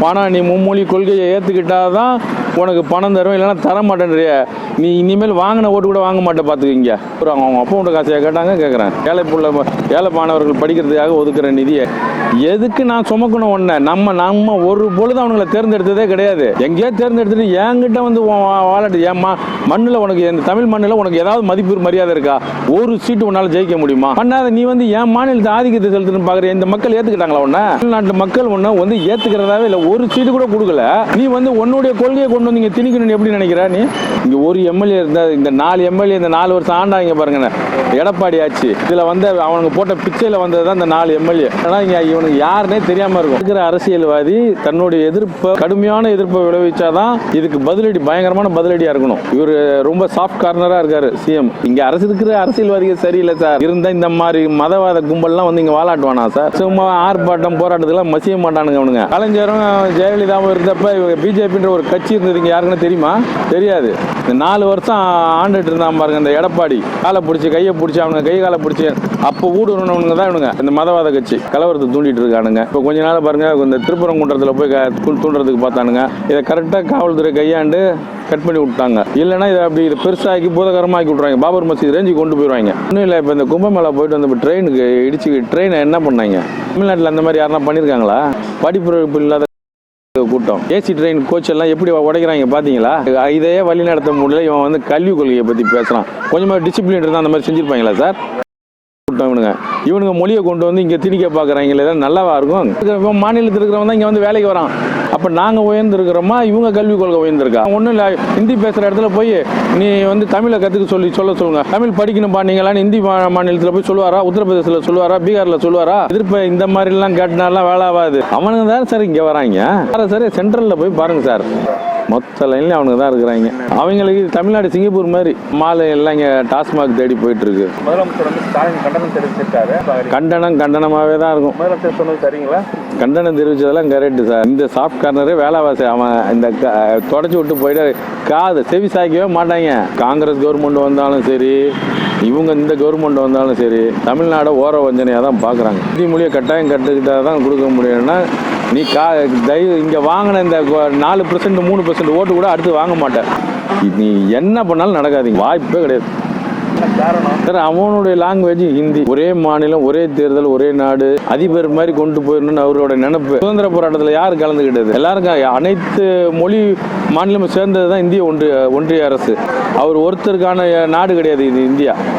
பணம் நீ மும்மொழி கொள்கையை ஏற்றுக்கிட்டால் தான் உனக்கு பணம் தரும் இல்லைன்னா தர மாட்டேன்றிய நீ இனிமேல் வாங்கின ஓட்டு கூட வாங்க மாட்டேன் பார்த்துக்கிங்க. ஒரு அவங்க அவங்க அப்பா காசையை கேட்டாங்க? கேட்குறேன் ஏழை புள்ள ஏழை மாணவர்கள் படிக்கிறதுக்காக ஒதுக்குற நிதியை. எதுக்கு நான் சுமக்கணும் ஒன்று நம்ம நம்ம ஒரு பொழுது அவனுங்களை தேர்ந்தெடுத்ததே கிடையாது. எங்கேயோ தேர்ந்தெடுத்துட்டு என்கிட்ட வந்து வாழட்டு ஏமா மண்ணில் உனக்கு இந்த தமிழ் மண்ணில் உனக்கு ஏதாவது மதிப்பு மரியாதை இருக்கா? ஒரு சீட்டு உன்னால் ஜெயிக்க முடியுமா? பண்ணாத நீ வந்து என் மாநிலத்தை ஆதிக்கத்தை செலுத்துன்னு பார்க்குற இந்த மக்கள் ஏற்றுக்கிட்டாங்களா உன்ன? தமிழ்நாட்டு மக்கள் ஒன்று வந்து ஏற்றுக்கிறதாவே இல்லை. ஒரு சீட்டு கூட கொடுக்கல. நீ வந்து உன்னுடைய கொள்கையை கொண்டு வந்து இங்கே திணிக்கணும்னு எப்படி நினைக்கிறா நீ? இங்கே ஒரு எம்எல்ஏ இருந்தால் இந்த நாலு எம்எல்ஏ இந்த நாலு வருஷம் ஆண்டாங்க பாருங்க எடப்பாடி ஆச்சு. இதில் வந்து அவனுக்கு போட்ட பிச்சையில் வந்தது தான் இந்த நாலு எம்எல்ஏ. ஆனால் இங்கே இவனுக்கு யாருனே தெரியாமல் இருக்கும். இருக்கிற அரசியல்வாதி தன்னுடைய எதிர்ப்பை கடுமையான எதிர்ப்பை விளைவிச்சாதான் இதுக்கு பதிலடி பயங்கரமான பதிலடியாக இருக்கணும். இவர் ரொம்ப சாஃப்ட் கார்னராக இருக்காரு சிஎம் இங்கே அரசு இருக்கிற அரசியல்வாதிகள் சரியில்லை சார். இருந்தால் இந்த மாதிரி மதவாத கும்பல்லாம் வந்து இங்கே வாலாட்டுவானா சார்? சும்மா ஆர்ப்பாட்டம் போராட்டத்துக்குலாம் மசிய மாட்டானுங்க அவனுங்க. கலைஞரும் ஜெயலலிதாவும் இருந்தப்ப பிஜேபின்ற ஒரு கட்சி இருந்தது. இங்கே யாருக்குன்னு தெரியுமா? தெரியாது. இந்த நாலு வருஷம் ஆண்டுட்டு இருந்தான் பாருங்க இந்த எடப்பாடி. காலை பிடிச்சி கையை பிடிச்சி அவனுங்க கை காலை பிடிச்சி அப்போ ஊடுருவனவனுங்க தான் இவனுங்க. இந்த மதவாத கட்சி. கலவரத்தை தூண்டிட்டு இருக்கானுங்க. இப்போ கொஞ்ச நாள் பாருங்க இந்த திருப்பரங்குன்றத்தில் போய் தூண்டுறதுக்கு பார்த்தானுங்க. இதை கரெக்டாக காவல்துறை கையாண்டு கட் பண்ணி விட்டாங்க. இல்லைன்னா இதை அப்படி இதை பெருசாக்கி பூதகரமாக்கி விட்றாங்க பாபர் மசீத் ரேஞ்சு கொண்டு போயிடுவாங்க இன்னும் இல்லை இப்போ இந்த கும்பமேளா போயிட்டு வந்து ட்ரெயினுக்கு இடிச்சு ட்ரெயினை என்ன பண்ணாங்க? தமிழ்நாட்டில் அந்த மாதிரி யாருன்னா பண்ணியிருக்காங்களா படிப்பு இல்லாத கூட்டம். ஏசி ட்ரெயின் கோச் எல்லாம் எப்படி உடைக்கிறாங்க பாத்தீங்களா? இதையே வழி நடத்த முடியல இவன் வந்து கல்விக் கொள்கையை பத்தி பேசுறான். கொஞ்சமா டிசிப்ளின் இருந்தா அந்த மாதிரி செஞ்சிருப்பாங்களா சார்? இவனுங்க இவனுங்க மொழியை கொண்டு வந்து இங்கே திணிக்க பார்க்குறாங்க தான் நல்லாவா இருக்கும்? இப்போ மாநிலத்தில் இருக்கிறவங்க தான் இங்கே வந்து வேலைக்கு வரான். அப்போ நாங்கள் உயர்ந்திருக்கிறோமா? இவங்க கல்விக் கொள்கை உயர்ந்திருக்கா? ஒன்றும் இல்லை ஹிந்தி பேசுகிற இடத்துல போய் நீ வந்து தமிழை கற்றுக்க சொல்லி சொல்ல சொல்லுங்க. தமிழ் படிக்கணும்பா நீங்களான்னு ஹிந்தி மாநிலத்தில் போய் சொல்லுவாரா? உத்தரப்பிரதேசத்தில் சொல்லுவாரா? பீகாரில் சொல்லுவாரா? எதிர்ப்பு இந்த மாதிரிலாம் கேட்டினாலாம் வேலை ஆகாது. அவனுங்க தான் சார் இங்கே வராங்க. சார் சார் போய் பாருங்கள் சார். மொத்த லைன்ல அவனுங்க தான் இருக்கிறாங்க. அவங்களுக்கு தமிழ்நாடு சிங்கப்பூர் மாதிரி மாலை எல்லாம் இங்க டாஸ்மாக் தேடி போயிட்டு இருக்கு முதலமைச்சர் வந்து ஸ்டாலின் கண்டனம் தெரிவிச்சிருக்காரு. கண்டனம் கண்டனமாவே தான் இருக்கும். முதலமைச்சர் சொன்னது சரிங்களா? கண்டனம் தெரிவிச்சதெல்லாம் கரெக்டு சார் இந்த சாஃப்ட் கார்னரே வேலைவாசி அவன் இந்த தொடச்சி விட்டு போயிட்டு காது செவி சாய்க்கவே மாட்டாங்க. காங்கிரஸ் கவர்மெண்ட் வந்தாலும் சரி இவங்க இந்த கவர்மெண்ட் வந்தாலும் சரி தமிழ்நாடை ஓர வஞ்சனையாக தான் பார்க்குறாங்க ஹிந்தி மொழியை கட்டாயம் கற்றுக்கிட்டா தான் கொடுக்க முடியும்னா நீ கா தயவு இங்கே வாங்கின இந்த நாலு பர்சன்ட் மூணு பர்சன்ட் ஓட்டு கூட அடுத்து வாங்க மாட்டேன். நீ என்ன பண்ணாலும் நடக்காதீங்க. வாய்ப்பே கிடையாது. காரணம் சார் அவனுடைய லாங்குவேஜ் ஹிந்தி. ஒரே மாநிலம் ஒரே தேர்தல் ஒரே நாடு. அதிபர் மாதிரி கொண்டு போயிடணும்னு அவரோட நினைப்பு. சுதந்திர போராட்டத்தில் யார் கலந்துக்கிட்டது எல்லாருக்கும் அனைத்து மொழி மாநிலமும் சேர்ந்தது தான் இந்திய ஒன்றிய ஒன்றிய அரசு. அவர் ஒருத்தருக்கான நாடு கிடையாது இது இந்தியா.